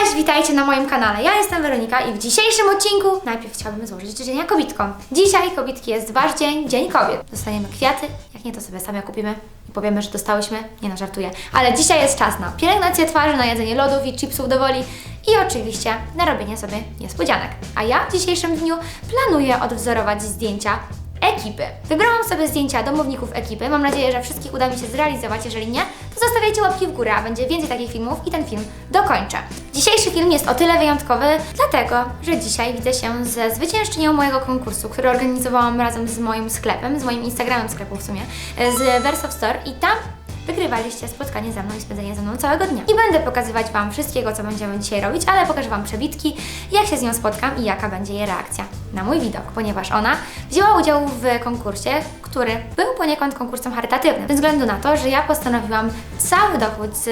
Cześć, witajcie na moim kanale. Ja jestem Weronika i w dzisiejszym odcinku najpierw chciałabym złożyć życzenia kobitkom. Dzisiaj kobitki jest wasz dzień, Dzień Kobiet. Dostaniemy kwiaty, jak nie to sobie same kupimy i powiemy, że dostałyśmy. Nie no, żartuję. Ale dzisiaj jest czas na pielęgnację twarzy, na jedzenie lodów i chipsów do woli i oczywiście na robienie sobie niespodzianek. A ja w dzisiejszym dniu planuję odwzorować zdjęcia ekipy. Wybrałam sobie zdjęcia domowników ekipy. Mam nadzieję, że wszystkich uda mi się zrealizować. Jeżeli nie, to zostawiajcie łapki w górę, a będzie więcej takich filmów i ten film dokończę. Dzisiejszy film jest o tyle wyjątkowy, dlatego, że dzisiaj widzę się ze zwyciężczynią mojego konkursu, który organizowałam razem z moim sklepem, z moim Instagramem sklepu w sumie, z Verso Store i tam Wygrywaliście spotkanie ze mną i spędzenie ze mną całego dnia. Nie będę pokazywać Wam wszystkiego, co będziemy dzisiaj robić, ale pokażę Wam przebitki, jak się z nią spotkam i jaka będzie jej reakcja na mój widok, ponieważ ona wzięła udział w konkursie, który był poniekąd konkursem charytatywnym, ze względu na to, że ja postanowiłam cały dochód z,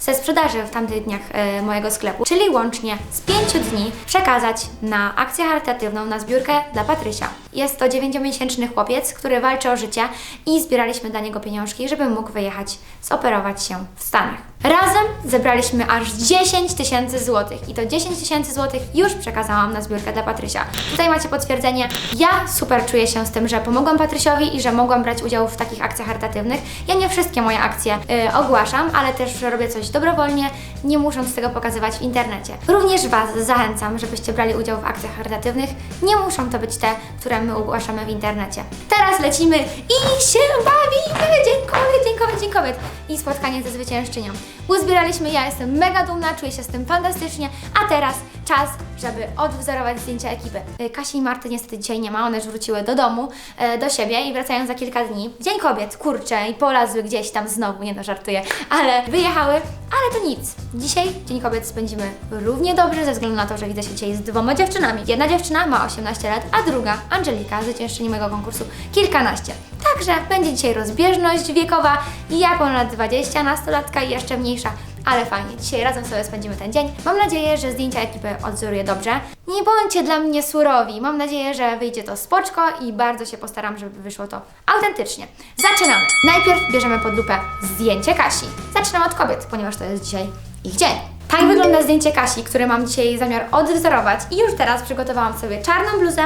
ze sprzedaży w tamtych dniach e, mojego sklepu, czyli łącznie z pięciu dni, przekazać na akcję charytatywną, na zbiórkę dla Patrysia. Jest to dziewięciomiesięczny chłopiec, który walczy o życie i zbieraliśmy dla niego pieniążki, żeby mógł wyjechać, zoperować się w Stanach. Razem zebraliśmy aż 10 tysięcy złotych i to 10 tysięcy złotych już przekazałam na zbiórkę dla Patrysia. Tutaj macie potwierdzenie. Ja super czuję się z tym, że pomogłam Patrysiowi i że mogłam brać udział w takich akcjach charytatywnych. Ja nie wszystkie moje akcje y, ogłaszam, ale też robię coś dobrowolnie, nie musząc tego pokazywać w internecie. Również Was zachęcam, żebyście brali udział w akcjach charytatywnych. Nie muszą to być te, które my ogłaszamy w internecie. Teraz lecimy i się bawimy! Dzień kobiet, dzień! I spotkanie ze zwyciężczynią. Uzbieraliśmy, ja jestem mega dumna, czuję się z tym fantastycznie, a teraz czas, żeby odwzorować zdjęcia ekipy. Y, Kasi i Marty niestety dzisiaj nie ma, one już wróciły do domu, e, do siebie i wracają za kilka dni. Dzień kobiet, kurczę, i polazły gdzieś tam znowu, nie no żartuję, ale wyjechały, ale to nic. Dzisiaj Dzień Kobiet spędzimy równie dobrze, ze względu na to, że widzę się dzisiaj z dwoma dziewczynami. Jedna dziewczyna ma 18 lat, a druga, Angelika, zwyciężczyni mojego konkursu, kilkanaście. Także będzie dzisiaj rozbieżność wiekowa, ja ponad 20, nastolatka i jeszcze mniejsza. Ale fajnie, dzisiaj razem sobie spędzimy ten dzień. Mam nadzieję, że zdjęcia ekipy odwzoruję dobrze. Nie bądźcie dla mnie surowi. Mam nadzieję, że wyjdzie to spoczko i bardzo się postaram, żeby wyszło to autentycznie. Zaczynamy. Najpierw bierzemy pod lupę zdjęcie Kasi. Zaczynam od kobiet, ponieważ to jest dzisiaj ich dzień. Tak wygląda zdjęcie Kasi, które mam dzisiaj zamiar odwzorować i już teraz przygotowałam sobie czarną bluzę,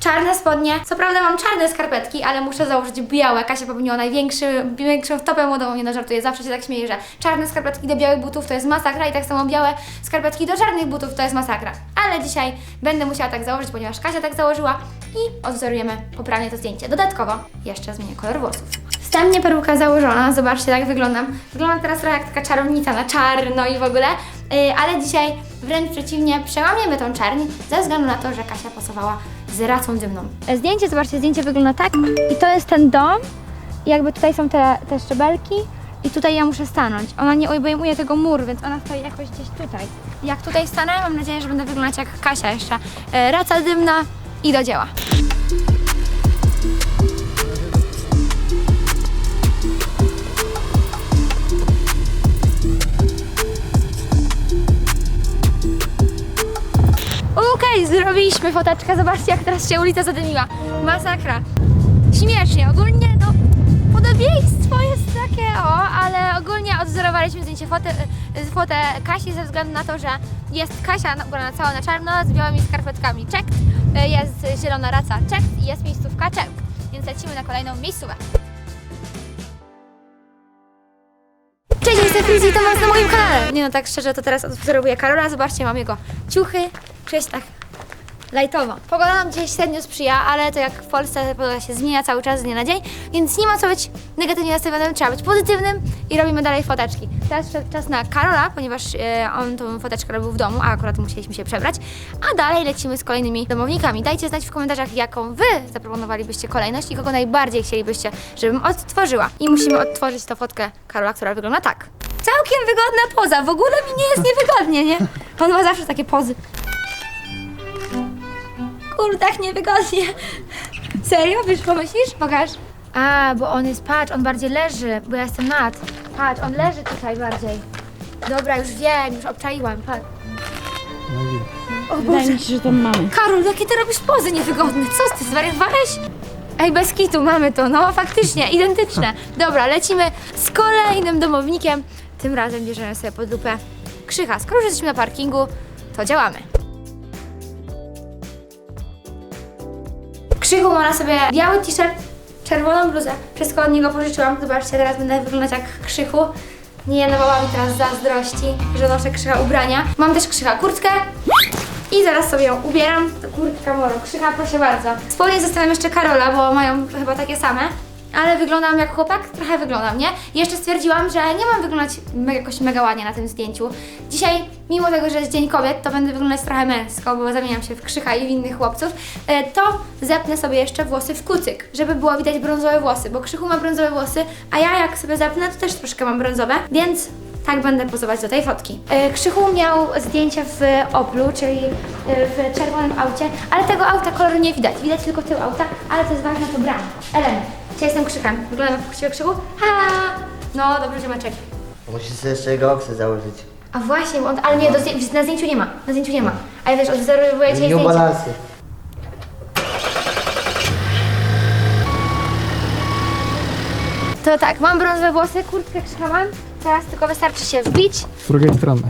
czarne spodnie. Co prawda mam czarne skarpetki, ale muszę założyć białe. Kasia popełniła największy, większą wtopę młodową, nie no żartuję, zawsze się tak śmieję, że czarne skarpetki do białych butów to jest masakra i tak samo białe skarpetki do czarnych butów to jest masakra. Ale dzisiaj będę musiała tak założyć, ponieważ Kasia tak założyła i odwzorujemy poprawnie to zdjęcie. Dodatkowo jeszcze zmienię kolor włosów. Wstępnie peruka założona, zobaczcie jak wyglądam. Wyglądam teraz trochę jak taka czarownica na czarno i w ogóle, yy, ale dzisiaj wręcz przeciwnie, przełamiemy tą czerń ze względu na to, że Kasia pasowała z racą dymną. Zdjęcie, zobaczcie, zdjęcie wygląda tak i to jest ten dom i jakby tutaj są te, te szczebelki i tutaj ja muszę stanąć. Ona nie obejmuje tego mur, więc ona stoi jakoś gdzieś tutaj. Jak tutaj stanę, mam nadzieję, że będę wyglądać jak Kasia jeszcze. E, raca dymna i do dzieła. Okej, zrobiliśmy foteczkę. Zobaczcie, jak teraz się ulica zadymiła. Masakra. Śmiesznie. Ogólnie, no, podobieństwo jest takie, o, ale ogólnie odwzorowaliśmy zdjęcie fotę, fotę Kasi ze względu na to, że jest Kasia na- ubrana cała na czarno z białymi skarpetkami. Czek. Y, Jest zielona raca. Czek. I jest miejscówka. Czek. Więc lecimy na kolejną miejscówkę. Cześć, jestem Frizy i to was na moim kanale. Nie no, tak szczerze, to teraz odwzorowuję Karola. Zobaczcie, mam jego ciuchy. Cześć, tak lajtowo. Pogoda nam dzisiaj średnio sprzyja, ale to jak w Polsce pogoda się zmienia cały czas z dnia na dzień, więc nie ma co być negatywnie nastawionym, trzeba być pozytywnym i robimy dalej foteczki. Teraz czas na Karola, ponieważ e, on tą foteczkę robił w domu, a akurat musieliśmy się przebrać, a dalej lecimy z kolejnymi domownikami. Dajcie znać w komentarzach, jaką wy zaproponowalibyście kolejność i kogo najbardziej chcielibyście, żebym odtworzyła. I musimy odtworzyć tą fotkę Karola, która wygląda tak. Całkiem wygodna poza, w ogóle mi nie jest niewygodnie, nie? On ma zawsze takie pozy. Kurde, tak niewygodnie. Serio? Wiesz, pomyślisz? Pokaż. A, bo on jest, patrz, on bardziej leży, bo ja jestem nad. Patrz, on leży tutaj bardziej. Dobra, już wiem, już obczaiłam, patrz. O Wydaje Boże. mi się, że tam mamy. Karol, jakie ty robisz pozy niewygodne? Co ty, zwariowałeś? Ej, bez kitu, mamy to, no faktycznie, identyczne. Dobra, lecimy z kolejnym domownikiem. Tym razem bierzemy sobie pod lupę Krzycha, skoro już jesteśmy na parkingu, to działamy. Krzychu ma na sobie biały t-shirt, czerwoną bluzę. Wszystko od niego pożyczyłam. Zobaczcie, teraz będę wyglądać jak Krzychu. Nie nawała mi teraz zazdrości, że noszę Krzycha ubrania. Mam też Krzycha kurtkę. I zaraz sobie ją ubieram. To kurtka moro. Krzycha, proszę bardzo. Spodnie zostawiam jeszcze Karola, bo mają chyba takie same. Ale wyglądam jak chłopak? Trochę wyglądam, nie? Jeszcze stwierdziłam, że nie mam wyglądać jakoś mega ładnie na tym zdjęciu. Dzisiaj, mimo tego, że jest Dzień Kobiet, to będę wyglądać trochę męsko, bo zamieniam się w Krzycha i w innych chłopców. E, To zepnę sobie jeszcze włosy w kucyk, żeby było widać brązowe włosy, bo Krzychu ma brązowe włosy, a ja jak sobie zepnę, to też troszkę mam brązowe, więc tak będę pozować do tej fotki. E, Krzychu miał zdjęcie w Oplu, czyli e, w czerwonym aucie, ale tego auta koloru nie widać. Widać tylko tył auta, ale to jest ważne, to brama. Element. Dzisiaj jestem Krzychem. Wyglądam jak właściwie Krzychu? Ha! No, dobry ziomeczek. Musisz sobie jeszcze goksy założyć. A właśnie, on, ale nie, do zdję- na zdjęciu nie ma. Na zdjęciu nie ma. A ja wiesz, odwzorowuję dzisiaj New zdjęcie. Balance. To tak, mam brązowe włosy, kurtkę Krzycha mam. Teraz tylko wystarczy się wbić. Z drugiej strony.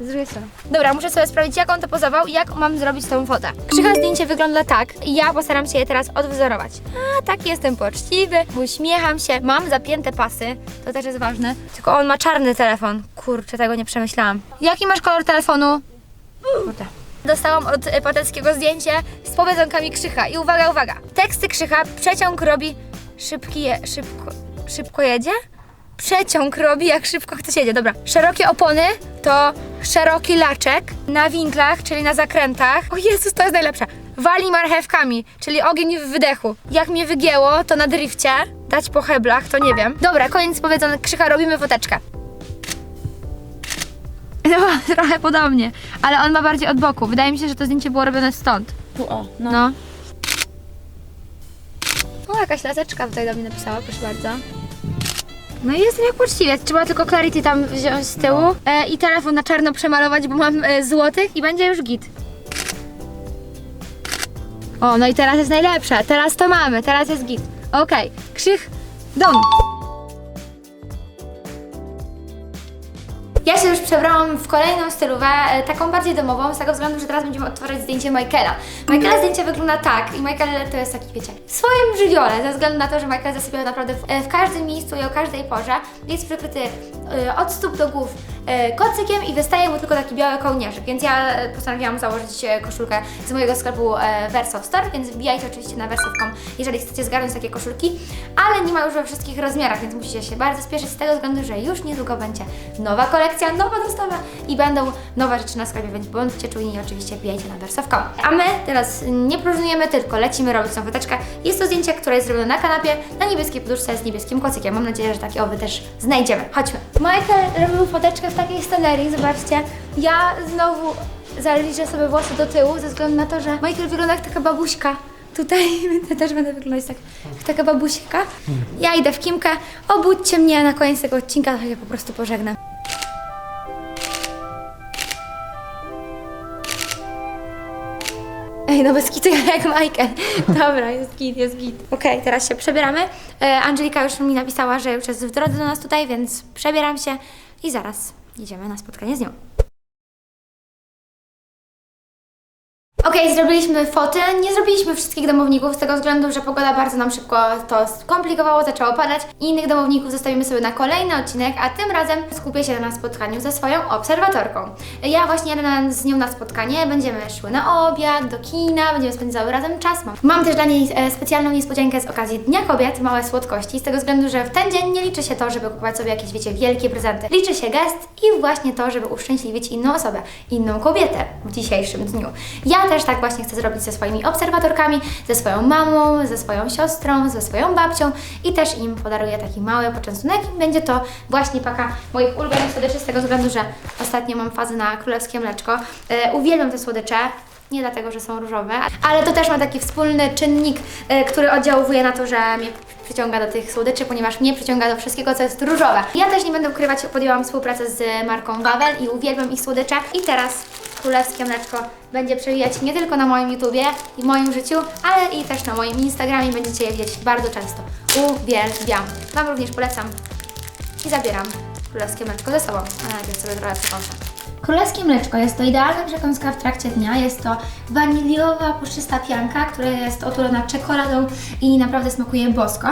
Z drugiej strony. Dobra, muszę sobie sprawdzić, jak on to pozował i jak mam zrobić tą fotę. Krzycha zdjęcie wygląda tak i ja postaram się je teraz odwzorować. A, tak jestem poczciwy, uśmiecham się, mam zapięte pasy, to też jest ważne. Tylko on ma czarny telefon. Kurczę, tego nie przemyślałam. Jaki masz kolor telefonu? Kurde. Dostałam od Pateckiego zdjęcie z powiedzonkami Krzycha i uwaga, uwaga. Teksty Krzycha przeciąg robi szybki je, szybko, szybko jedzie? Przeciąg robi jak szybko ktoś jedzie. Dobra. Szerokie opony to szeroki laczek na winklach, czyli na zakrętach. O Jezus, to jest najlepsze. Wali marchewkami, czyli ogień w wydechu. Jak mnie wygięło, to na drifcie. Dać po heblach, to nie wiem. Dobra, koniec powiedzonek Krzycha, robimy foteczkę. No, trochę podobnie, ale on ma bardziej od boku. Wydaje mi się, że to zdjęcie było robione stąd. Tu o, no. No. O, jakaś laseczka tutaj do mnie napisała, proszę bardzo. No i jestem jak poczciwie. Trzeba tylko Clarity tam wziąć z tyłu e, i telefon na czarno przemalować, bo mam e, złotych i będzie już git. O, no i teraz jest najlepsze. Teraz to mamy, teraz jest git. Okej, krzych, dom. Ja się już przebrałam w kolejną stylówę, e, taką bardziej domową, z tego względu, że teraz będziemy odtwarzać zdjęcie Michaela. Michaela zdjęcie wygląda tak i Michael to jest taki, wiecie, w swoim żywiole, ze względu na to, że Michael zasypiał naprawdę w, e, w każdym miejscu i o każdej porze. Jest przykryty e, od stóp do głów kocykiem i wystaje mu tylko taki biały kołnierzyk, więc ja postanowiłam założyć koszulkę z mojego sklepu e, Verso Store, więc wbijajcie oczywiście na verso.com, jeżeli chcecie zgarnąć takie koszulki, ale nie ma już we wszystkich rozmiarach, więc musicie się bardzo spieszyć z tego względu, że już niedługo będzie nowa kolekcja, nowa dostawa i będą nowe rzeczy na sklepie, więc bądźcie czujni i oczywiście wbijajcie na verso.com. A my teraz nie próżnujemy, tylko lecimy robić tą foteczkę. Jest to zdjęcie, które jest zrobione na kanapie, na niebieskiej poduszce z niebieskim kocykiem. Mam nadzieję, że takie owy też znajdziemy. Chodźmy. Michael robił foteczkę w takiej scenerii, zobaczcie. Ja znowu zaliczę sobie włosy do tyłu, ze względu na to, że Michael wygląda jak taka babuśka. Tutaj ja też będę wyglądać tak, taka babuśka. Ja idę w Kimkę, obudźcie mnie na koniec tego odcinka, to się po prostu pożegnam. Ej, no bez kitu jak Michael. Dobra, jest git, jest git. Okej, teraz się przebieramy. E, Angelika już mi napisała, że już jest w drodze do nas tutaj, więc przebieram się i zaraz jedziemy na spotkanie z nią. Okej, zrobiliśmy foty. Nie zrobiliśmy wszystkich domowników z tego względu, że pogoda bardzo nam szybko to skomplikowało, zaczęło padać. Innych domowników zostawimy sobie na kolejny odcinek, a tym razem skupię się na spotkaniu ze swoją obserwatorką. Ja właśnie jadę na- z nią na spotkanie, będziemy szły na obiad, do kina, będziemy spędzały razem czas. Mam, mam też dla niej e, specjalną niespodziankę z okazji Dnia Kobiet, małe słodkości, z tego względu, że w ten dzień nie liczy się to, żeby kupować sobie jakieś, wiecie, wielkie prezenty. Liczy się gest i właśnie to, żeby uszczęśliwić inną osobę, inną kobietę w dzisiejszym dniu. Ja też tak właśnie chcę zrobić ze swoimi obserwatorkami, ze swoją mamą, ze swoją siostrą, ze swoją babcią i też im podaruję taki mały poczęstunek i będzie to właśnie paka moich ulubionych słodyczy z tego względu, że ostatnio mam fazę na królewskie mleczko. E, uwielbiam te słodycze. Nie dlatego, że są różowe, ale to też ma taki wspólny czynnik, e, który oddziałuje na to, że mnie przyciąga do tych słodyczy, ponieważ mnie przyciąga do wszystkiego, co jest różowe. Ja też nie będę ukrywać, podjęłam współpracę z marką Wawel i uwielbiam ich słodycze. I teraz królewskie mleczko będzie przewijać nie tylko na moim YouTubie i moim życiu, ale i też na moim Instagramie. Będziecie je widzieć bardzo często. Uwielbiam. Wam również polecam i zabieram królewskie mleczko ze sobą. A najpierw sobie trochę przekąszę. Królewskie mleczko jest to idealna przekąska w trakcie dnia. Jest to waniliowa, puszczysta pianka, która jest otulona czekoladą i naprawdę smakuje bosko.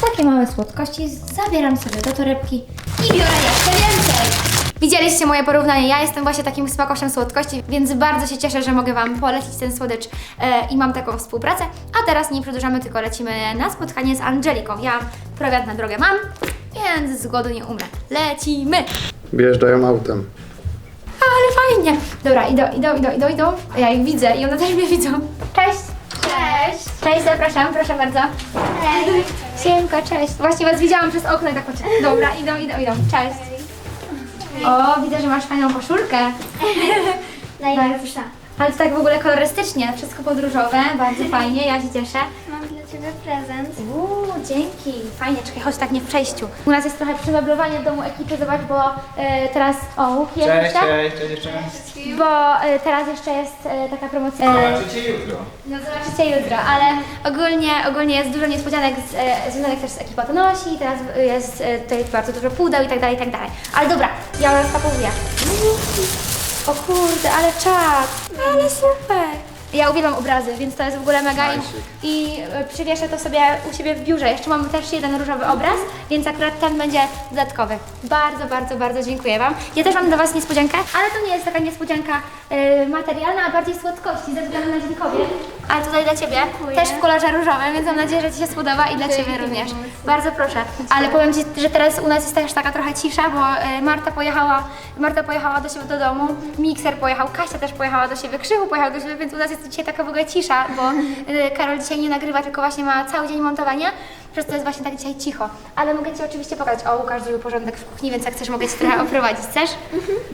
Takie małe słodkości zabieram sobie do torebki i biorę jeszcze więcej. Widzieliście moje porównanie. Ja jestem właśnie takim smakoszem słodkości, więc bardzo się cieszę, że mogę Wam polecić ten słodycz e, i mam taką współpracę. A teraz nie przedłużamy, tylko lecimy na spotkanie z Angeliką. Ja prowiant na drogę mam, więc z głodu nie umrę. Lecimy! Wjeżdżają autem. Ale fajnie! Dobra, idą, idą, idą, idą, idą. Ja ich widzę i one też mnie widzą. Cześć! Cześć! Cześć, zapraszam, proszę bardzo. Hej! Siemka, cześć. Właśnie Was widziałam przez okno i tak patrzę. Dobra, idą, idą, idą. Cześć. O, widzę, że masz fajną koszulkę. Najlepsza. Ale to tak w ogóle kolorystycznie, wszystko podróżowe, bardzo fajnie, ja się cieszę. Mam dla Ciebie prezent. Uuu, dzięki. Fajnie, czekaj, chodź tak nie w przejściu. U nas jest trochę przemeblowanie w domu ekipy, zobacz, bo e, teraz... O, łuk jest Cześć, jeszcze. cześć, cześć dziewczyny. Bo e, teraz jeszcze jest e, taka promocja. Zobaczycie jutro. no zobaczycie jutro, ale ogólnie, ogólnie jest dużo niespodzianek z, e, związanych też z ekipą to nosi, teraz jest e, tutaj bardzo dużo pudeł i tak dalej, i tak dalej. Ale dobra, ja rozpakowuję. O kurde, ale czad, ale super. Ja uwielbiam obrazy, więc to jest w ogóle mega i, Nice. i e, przywieszę to sobie u siebie w biurze. Jeszcze mam też jeden różowy obraz, więc akurat ten będzie dodatkowy. Bardzo, bardzo, bardzo dziękuję Wam. Ja też mam dla Was niespodziankę, ale to nie jest taka niespodzianka e, materialna, a bardziej słodkości ze względu na Dzień Kobiet. Ale tutaj dla Ciebie, też w kolorze różowym, więc mam nadzieję, że Ci się spodoba i dla Ciebie również. Bardzo proszę. Ale powiem Ci, że teraz u nas jest też taka trochę cisza, bo e, Marta pojechała, Marta pojechała do siebie do domu, Mikser pojechał, Kasia też pojechała do siebie, Krzychu pojechał do siebie, więc u nas jest dzisiaj taka w ogóle cisza, bo e, Karol dzisiaj nie nagrywa, tylko właśnie ma cały dzień montowania, przez to jest właśnie tak dzisiaj cicho. Ale mogę Ci oczywiście pokazać, o Łukasz zrobił porządek w kuchni, więc jak chcesz mogę Ci trochę oprowadzić, chcesz?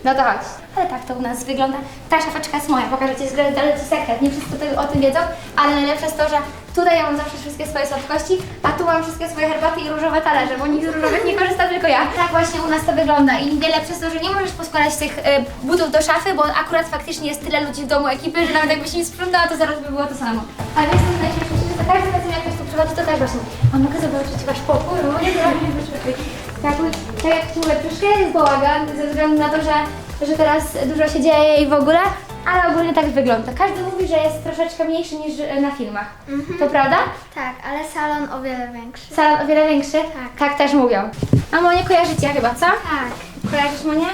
No to chodź. Ale tak to u nas wygląda. Ta szafeczka jest moja, pokażę Ci dalej Ci sekret, nie wszyscy tutaj o tym wiedzą, ale najlepsze jest to, że tutaj ja mam zawsze wszystkie swoje słodkości, a tu mam wszystkie swoje herbaty i różowe talerze, bo nikt z różowych nie korzysta, tylko ja. Tak właśnie u nas to wygląda i najlepsze jest to, że nie możesz poskładać tych e, butów do szafy, bo akurat faktycznie jest tyle ludzi w domu ekipy, że nawet jakbyś nie sprzątała, to zaraz by było to samo. Ale jest to każdym razem jak ktoś tu przychodzi, to też właśnie, a mogę zobaczyć wasz pokój, No, mogę zobaczyć wasz pokój. Tak, tak jak mówię, troszkę jest bałagan, ze względu na to, że, że teraz dużo się dzieje i w ogóle, ale ogólnie tak wygląda. Każdy mówi, że jest troszeczkę mniejszy niż na filmach. To prawda? Tak, ale salon o wiele większy. Salon o wiele większy? Tak. też mówią. A Monię kojarzycie chyba, co? Tak. Kojarzysz Monię?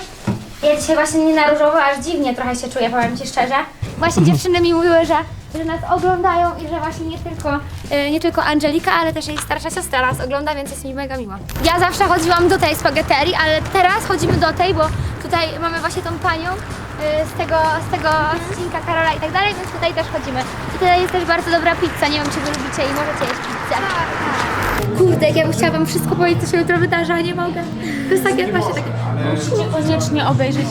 Ja dzisiaj właśnie nie na różowo, aż dziwnie trochę się czuję, powiem Ci szczerze. Właśnie dziewczyny mi mówiły, że, że nas oglądają i że właśnie nie tylko, e, nie tylko Angelika, ale też jej starsza siostra nas ogląda, więc jest mi mega miło. Ja zawsze chodziłam do tej spagheterii, ale teraz chodzimy do tej, bo tutaj mamy właśnie tą panią e, z tego, z tego odcinka Karola i tak dalej, więc tutaj też chodzimy. I tutaj jest też bardzo dobra pizza, nie wiem czy Wy lubicie i możecie jeść pizzę. Kurde, jak ja bym chciała Wam wszystko powiedzieć, co się jutro wydarzy, a nie mogę. To jest takie właśnie takie... Musicie koniecznie obejrzeć,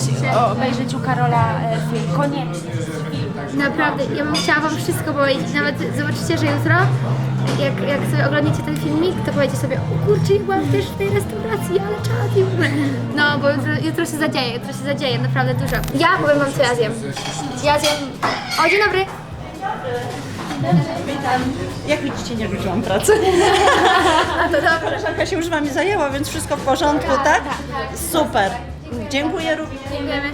obejrzeć u Karola e, film. Koniecznie. Naprawdę, ja bym chciała Wam wszystko powiedzieć. Nawet zobaczycie, że jutro, jak, jak sobie oglądacie ten filmik, to powiecie sobie, o kurczę, ja byłam też w tej restauracji, ale czad i w ogóle. No, bo jutro, jutro się zadzieje, jutro się zadzieje, naprawdę dużo. Ja powiem Wam, co ja zjem. Ja zjem... O, dzień dobry. Jak widzicie, nie rzuciłam pracy. Koleżanka się już wami zajęła, więc wszystko w porządku, tak? Super. Dziękuję również. Dziękujemy.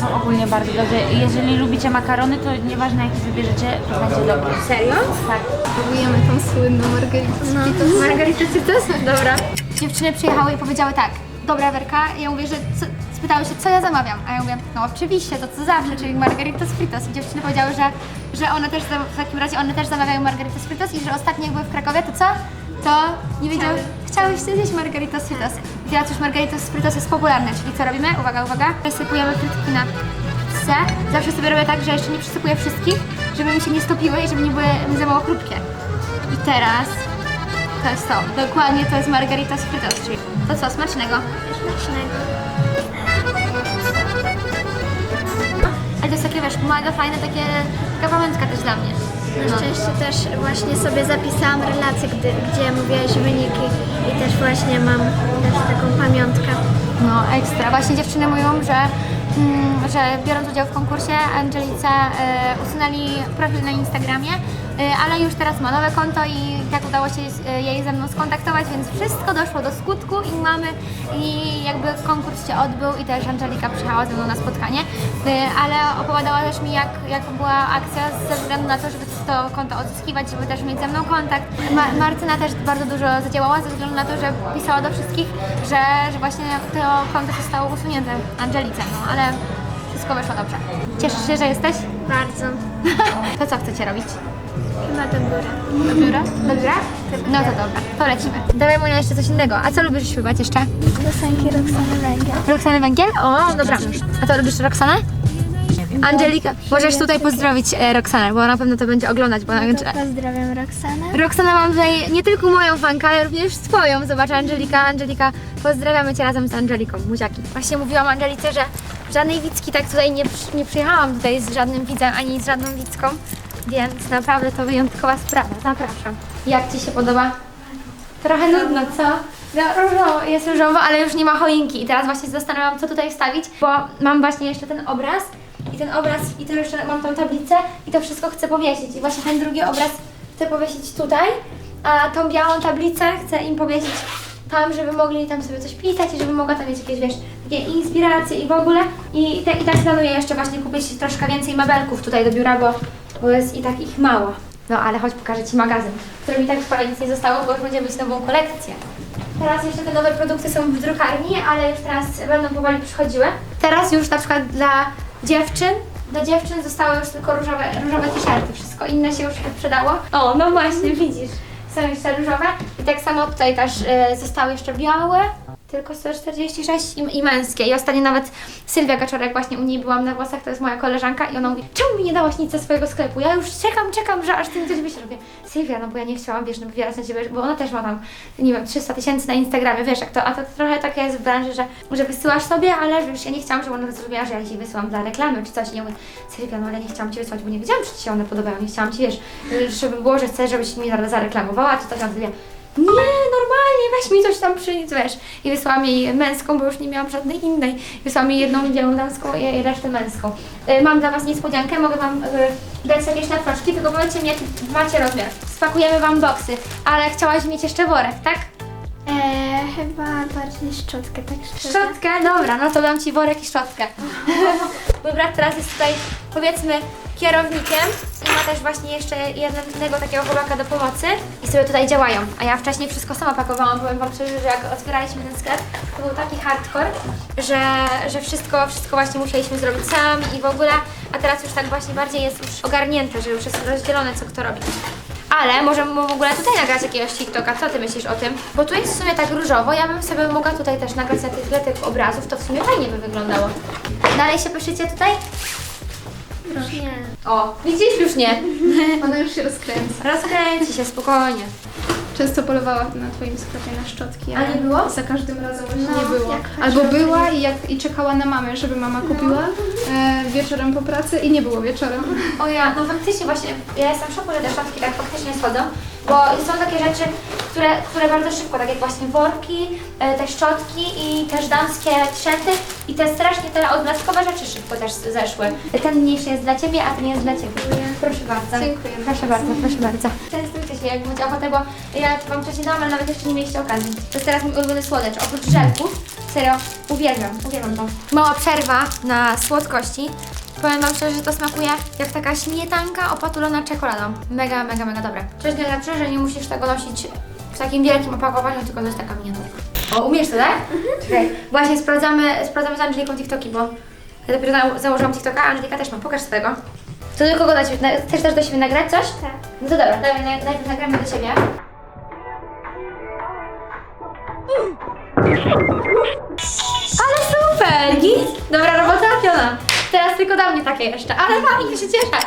Są ogólnie bardzo dobre. Jeżeli lubicie makarony, to nieważne jakie wybierzecie, to będzie dobre. Serio? Tak. Próbujemy tą słynną margaritę z no. Margaritę Citos? Dobra. Dziewczyny przyjechały i powiedziały tak, dobra Werka, ja mówię, że co, spytały się, co ja zamawiam, a ja mówię, no oczywiście, to co zawsze, czyli margaritas fritos. I dziewczyny powiedziały, że, że one też, w takim razie one też zamawiają margaritas fritos i że ostatnio jak były w Krakowie, to co? To nie wiedziały, chciały się zjeść margaritas fritos. I teraz już margaritas fritos jest popularny, czyli co robimy? Uwaga, uwaga, wysypujemy frytki na pizzę. Zawsze sobie robię tak, że jeszcze nie przysypuję wszystkich, żeby mi się nie stopiły i żeby nie były za mało chrupkie. I teraz to jest to. Dokładnie to jest margarita z fritos, czyli to co, smacznego. Smacznego. Ale to jest takie, wiesz, mega fajne, takie, taka pamiątka też dla mnie. Na szczęście też właśnie sobie zapisałam relację, gdy, gdzie mówiłaś wyniki i też właśnie mam też taką pamiątkę. No, ekstra. Właśnie dziewczyny mówią, że że biorąc udział w konkursie Angelice e, usunęli profil na Instagramie, e, ale już teraz ma nowe konto i tak udało się e, jej ze mną skontaktować, więc wszystko doszło do skutku i mamy i jakby konkurs się odbył i też Angelika przyjechała ze mną na spotkanie, ale opowiadała też mi jak, jak była akcja ze względu na to, żeby to konto odzyskiwać, żeby też mieć ze mną kontakt. Ma Martyna też bardzo dużo zadziałała ze względu na to, że pisała do wszystkich, że, że właśnie to konto zostało usunięte Angelice, no ale wszystko wyszło dobrze. Cieszysz się, że jesteś? Bardzo. To co chcecie robić? Chyba do góry. Do biura? Do biura? No to dobra, to lecimy. Dawaj Monia jeszcze coś innego. A co lubisz śpiewać jeszcze? Piosenki Roxany Węgiel. Roxanę Węgiel? O, dobra. A to lubisz Roxanę? Angelika, możesz tutaj pozdrowić e, Roxanę, bo na pewno to będzie oglądać, bo Pozdrawiam Roxanę. Roxana mam tutaj nie tylko moją fankę, ale również swoją. Zobacz Angelika, Angelika, pozdrawiamy Cię razem z Angeliką, buziaki. Właśnie mówiłam Angelice, że żadnej Wicki tak tutaj nie, przy- nie przyjechałam tutaj z żadnym widzem, ani z żadną Wicką, więc naprawdę to wyjątkowa sprawa, zapraszam. Jak Ci się podoba? Trochę nudno, co? No, różowo, jest różowo, ale już nie ma choinki i teraz właśnie się zastanawiam, co tutaj wstawić, bo mam właśnie jeszcze ten obraz i ten obraz i to jeszcze mam tą tablicę i to wszystko chcę powiesić i właśnie ten drugi obraz chcę powiesić tutaj, a tą białą tablicę chcę im powiesić tam, żeby mogli tam sobie coś pisać i żeby mogła tam mieć jakieś, wiesz, takie inspiracje i w ogóle i, te, i tak planuję jeszcze właśnie kupić troszkę więcej mebelków tutaj do biura, bo, bo jest i tak ich mało. No ale chodź pokażę Ci magazyn, który mi tak wczoraj nic nie zostało, bo już będziemy mieć nową kolekcję. Teraz jeszcze te nowe produkty są w drukarni, ale już teraz będą powoli przychodziły. Teraz już na przykład dla dziewczyn, dla dziewczyn zostały już tylko różowe, różowe t-shirty, wszystko inne się już wyprzedało. O, no właśnie, widzisz, są jeszcze różowe. I tak samo tutaj też y, zostały jeszcze białe, tylko 146 i, i męskie. I ostatnio nawet Sylwia Gaczorek, właśnie u niej byłam na włosach, to jest moja koleżanka i ona mówi, czemu mi nie dałaś nic ze swojego sklepu? Ja już czekam, czekam, że aż ty mi coś wyślesz. Mówię, Sylwia, no bo ja nie chciałam, wiesz, no wywierać na ciebie, bo ona też ma tam, nie wiem, 300 tysięcy na Instagramie, wiesz, jak to, a to trochę takie jest w branży, że, że wysyłasz sobie, ale wiesz, ja nie chciałam, żeby ona zrobiła, że ja ci wysyłam dla reklamy czy coś. I ja mówię, Sylwia, no ale nie chciałam ci wysłać, bo nie wiedziałam, czy ci się one podobają, nie chciałam ci, wiesz, żeby było, że chcesz, żebyś mi zareklamowała, czy coś, a Sylwia, nie, normalnie, weź mi coś tam przynieść, wiesz. I wysłałam jej męską, bo już nie miałam żadnej innej. Wysłałam jej jedną białą damską i resztę męską. Y, mam dla Was niespodziankę, mogę Wam y, dać jakieś naproczki, tylko powiedzcie mi, jaki macie rozmiar. Spakujemy Wam boksy, ale chciałaś mieć jeszcze worek, tak? Eee, chyba bardziej szczotkę, tak szczerze. Szczotkę? Dobra, no to dam Ci worek i szczotkę. Mój brat teraz jest tutaj, powiedzmy, kierownikiem i ma też właśnie jeszcze jednego takiego chłopaka do pomocy i sobie tutaj działają. A ja wcześniej wszystko sama pakowałam, powiem Wam szczerze, że jak otwieraliśmy ten sklep, to był taki hardcore, że, że wszystko, wszystko właśnie musieliśmy zrobić sami i w ogóle, a teraz już tak właśnie bardziej jest już ogarnięte, że już jest rozdzielone, co kto robi. Ale możemy w ogóle tutaj nagrać jakiegoś TikToka, co Ty myślisz o tym? Bo tu jest w sumie tak różowo, ja bym sobie mogła tutaj też nagrać na tyle tych obrazów, to w sumie fajnie by wyglądało. Dalej się pyszycie tutaj? Już nie. O, widzisz? Już nie. Ona już się rozkręca. Rozkręci się, spokojnie. Często polowała na twoim sklepie na szczotki, A nie było? za każdym razem właśnie No, nie było. jak Albo była i, jak, i czekała na mamę, żeby mama kupiła e, wieczorem po pracy i nie było wieczorem. O ja, no faktycznie właśnie, ja jestem w szoku, że te szafki tak faktycznie schodzą, bo są takie rzeczy, które, które bardzo szybko, tak jak właśnie worki, e, te szczotki i też damskie trzęty i te strasznie te odblaskowe rzeczy szybko też zeszły. Ten mniejszy jest dla Ciebie, a ten jest dla Ciebie. Proszę bardzo. Dziękuję. Proszę bardzo, proszę bardzo. Częstujcie się, jak macie ochotę, bo ja Wam wcześniej dałam, ale nawet jeszcze nie mieliście okazji. To jest teraz mój ulubiony słodycz, oprócz żelków. Serio, uwielbiam, uwielbiam to. Mała przerwa na słodkości. Powiem Wam szczerze, że to smakuje jak taka śmietanka opatulona czekoladą. Mega, mega, mega dobre. Jest najlepsze, że nie musisz tego nosić w takim wielkim opakowaniu, tylko to jest taka miniaturka. O, umiesz to, tak? Czekaj, właśnie sprawdzamy, sprawdzamy z Angeliką TikToki, bo ja dopiero za- założyłam TikToka, a Angelika też ma. Pokaż swego. To do kogo dać? Na- Chcesz też do siebie nagrać coś? Tak. No to dobra, dawaj, naj- najpierw nagramy do siebie. Ale super! Git! Dobra robota trafiona. Teraz tylko do mnie takie jeszcze, ale fajnie się cieszę.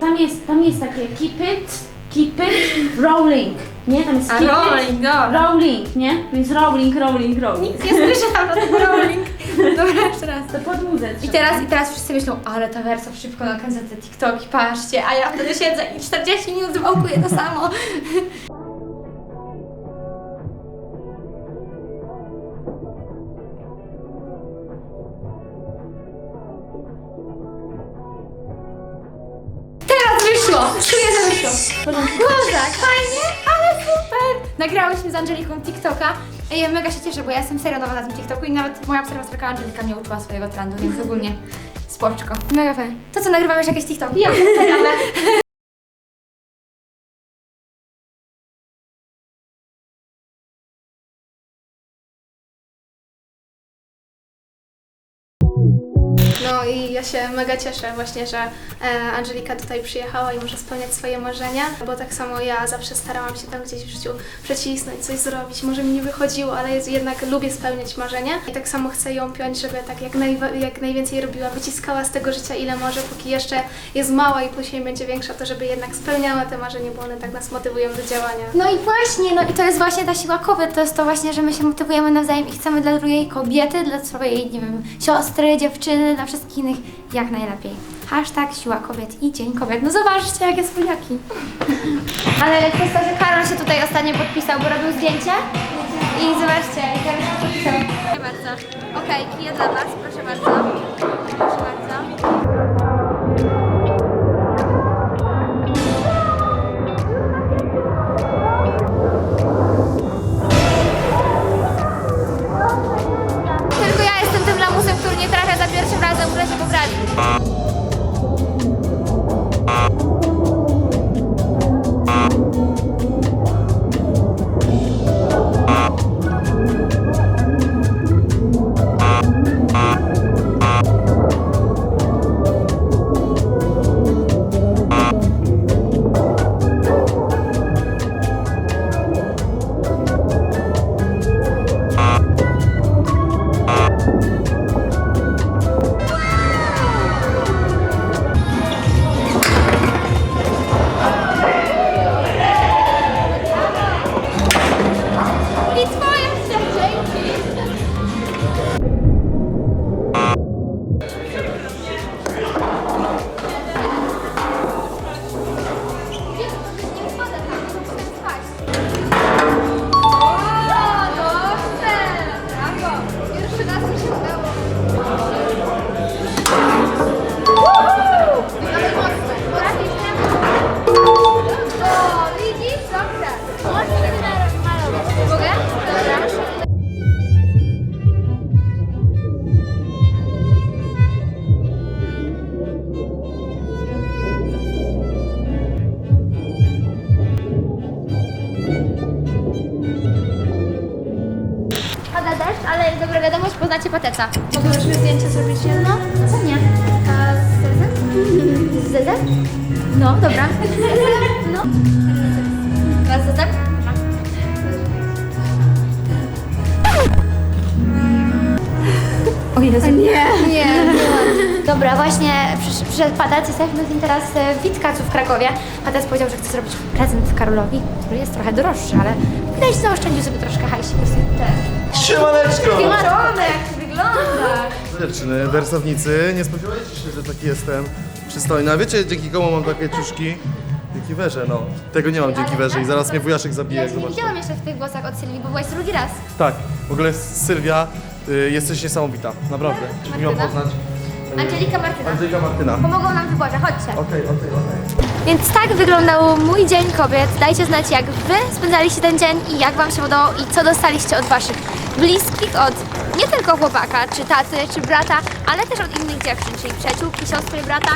Tam jest, tam jest takie keep it keep it rolling. Nie, tam jest A, keep rolling, dobra. rolling, nie? Więc rolling, rolling, rolling. Nie słyszałam o tym rolling. Dobra, jeszcze raz. To pod muzę I teraz, I teraz wszyscy myślą, ale ta wersja szybko nakręca te TikToki, patrzcie, a ja wtedy siedzę i 40 minut wałkuję to samo. Teraz wyszło! Czuję, że wyszło. Boże, fajnie! Nagrałyśmy z Angeliką TikToka. I ja mega się cieszę, bo ja jestem serio nowa na tym TikToku i nawet moja obserwatorka Angelika mnie uczyła swojego trendu, więc ogólnie spoczko. Mega fajnie. To co, nagrywamy już jakieś TikToki? Ja nagramy. No i ja się mega cieszę właśnie, że e, Angelika tutaj przyjechała i może spełniać swoje marzenia, bo tak samo ja zawsze starałam się tam gdzieś w życiu przecisnąć, coś zrobić. Może mi nie wychodziło, ale jednak lubię spełniać marzenia i tak samo chcę ją piąć, żeby tak jak, najwa- jak najwięcej robiła, wyciskała z tego życia ile może, póki jeszcze jest mała i później będzie większa, to żeby jednak spełniała te marzenia, bo one tak nas motywują do działania. No i właśnie, no i to jest właśnie ta siła kobiet, to jest to właśnie, że my się motywujemy nawzajem i chcemy dla drugiej kobiety, dla swojej, nie wiem, siostry, dziewczyny, dla wszystkich innych jak najlepiej. Hashtag siła kobiet i dzień kobiet. No zobaczcie, jakie słodziaki. Ale to, że Karol się tutaj ostatnio podpisał, bo robił zdjęcie i zobaczcie, Karol się podpisał. Proszę bardzo. Okej, okay, dla Was. Proszę bardzo. Poznacie pateca. Mogłyśmy zdjęcie zrobić jedno? Co nie? A z zezem? Z zezem? No, dobra. Z zezem? No. Teraz z zezem? O Jezu. Nie. Nie. Dobra, właśnie przysz- przyszedł Patec, jesteśmy z nim teraz e, w Witkacu w Krakowie. Patec powiedział, że chce zrobić prezent Karolowi, który jest trochę droższy, ale wydaje się, że zaoszczędził sobie troszkę hajsik. Siemaneczko! Marone, jak ty wyglądasz! Dziewczyny, wersownicy, nie spodziewajcie się, że taki jestem przystojny. A wiecie, dzięki komu mam takie ciuszki? Dzięki Werze, no. Tego nie mam dzięki Werze i zaraz mnie wujaszek zabije, Ja jak cię nie zobaczy. widziałam jeszcze w tych głosach od Sylwii, bo byłaś drugi raz. Tak, w ogóle Sylwia, y, jesteś niesamowita, naprawdę. Miło Martyna? poznać. Angelika Martyna. Angelika Martyna. Okej, Pomogą nam w wyborze, chodźcie. okej, okej. Więc tak wyglądał mój Dzień Kobiet. Dajcie znać, jak Wy spędzaliście ten dzień i jak Wam się podobał i co dostaliście od Waszych bliskich, od nie tylko chłopaka, czy taty, czy brata, ale też od innych dziewczyn, czyli przyjaciółki, siostry, brata.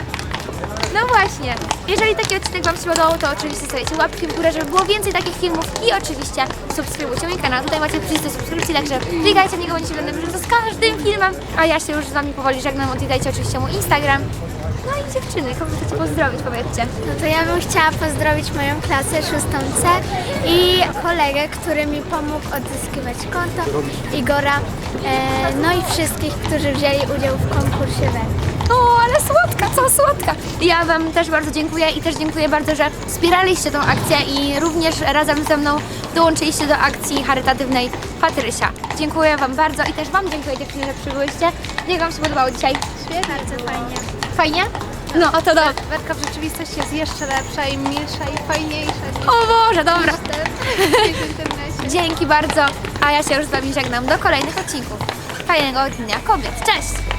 No właśnie, jeżeli taki odcinek Wam się podobał, to oczywiście stawiajcie łapki w górę, żeby było więcej takich filmów i oczywiście subskrybujcie mój kanał. Tutaj macie przycisk do subskrypcji, także klikajcie niego, będziecie będę bieżąco z każdym filmem. A ja się już z Wami powoli żegnam, odwiedzajcie oczywiście mój Instagram. No i dziewczyny, kogo chcecie pozdrowić, powiedzcie. No to ja bym chciała pozdrowić moją klasę szóstą C i kolegę, który mi pomógł odzyskiwać konto, Igora, e, no i wszystkich, którzy wzięli udział w konkursie web. O, ale słodka, co słodka. Ja Wam też bardzo dziękuję i też dziękuję bardzo, że wspieraliście tą akcję i również razem ze mną dołączyliście do akcji charytatywnej Patrysia. Dziękuję Wam bardzo i też Wam dziękuję dziewczyny, że przybyłyście. Jak Wam się podobało dzisiaj? Świetnie, bardzo fajnie. Fajnie? No, to dobrze. Werka w rzeczywistości jest jeszcze lepsza i milsza i fajniejsza niż O Boże, dobra. w internecie. Dzięki bardzo, a ja się już z Wami żegnam do kolejnych odcinków. Fajnego dnia kobiet. Cześć!